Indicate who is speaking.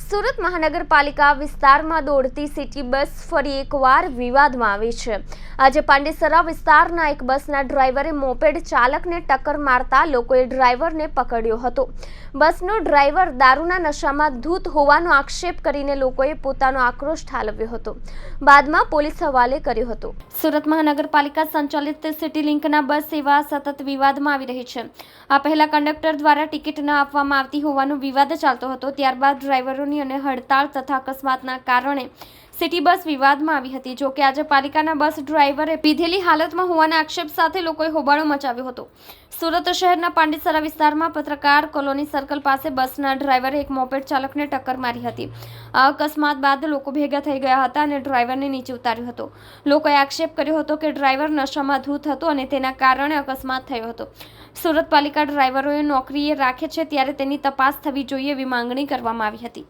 Speaker 1: સુરત મહાનગરપાલિકા વિસ્તારમાં દોડતી સિટી બસ ફરી એકવાર વિવાદમાં આવી છે. આજે પાંડેસરા વિસ્તારના એક બસના ડ્રાઈવરે મોપેડ ચાલકને ટક્કર મારતા લોકોએ ડ્રાઈવરને પકડ્યો હતો. બસનો ડ્રાઈવર દારૂના નશામાં ધૂત હોવાનો આક્ષેપ કરીને લોકોએ પોતાનો આક્રોશ ઠાલવ્યો હતો. બાદમાં પોલીસ હવાલે કર્યો હતો. સુરત મહાનગરપાલિકા સંચાલિત સિટી લિંકના બસ સેવા સતત વિવાદમાં આવી રહી છે. આ પહેલા કંડક્ટર દ્વારા ટિકિટ ન આપવામાં આવતી હોવાનો વિવાદ ચાલતો હતો, ત્યારબાદ ડ્રાઈવરોની અને હડતાળ તથા અકસ્માતના કારણે સિટી બસ વિવાદમાં આવી હતી. જો કે આજે પાલિકાના બસ ડ્રાઈવરે પીધેલી હાલતમાં હોવાના આક્ષેપ સાથે લોકોએ હોબાળો મચાવ્યો હતો. સુરત શહેરના પાંડેસરા વિસ્તારમાં પત્રકાર કોલોની સર્કલ પાસે બસના ડ્રાઈવરે એક મોપેડ ચાલકને ટક્કર મારી હતી. આ અકસ્માત બાદ લોકો ભેગા થઈ ગયા હતા અને ડ્રાઈવરને નીચે ઉતાર્યો હતો. લોકોએ આક્ષેપ કર્યો હતો કે ડ્રાઈવર નશામાં ધૂત હતો અને તેના કારણે અકસ્માત થયો હતો. સુરત પાલિકા ડ્રાઈવરોએ નોકરીએ રાખે છે ત્યારે તેની તપાસ થવી જોઈએ એવી માંગણી કરવામાં આવી હતી.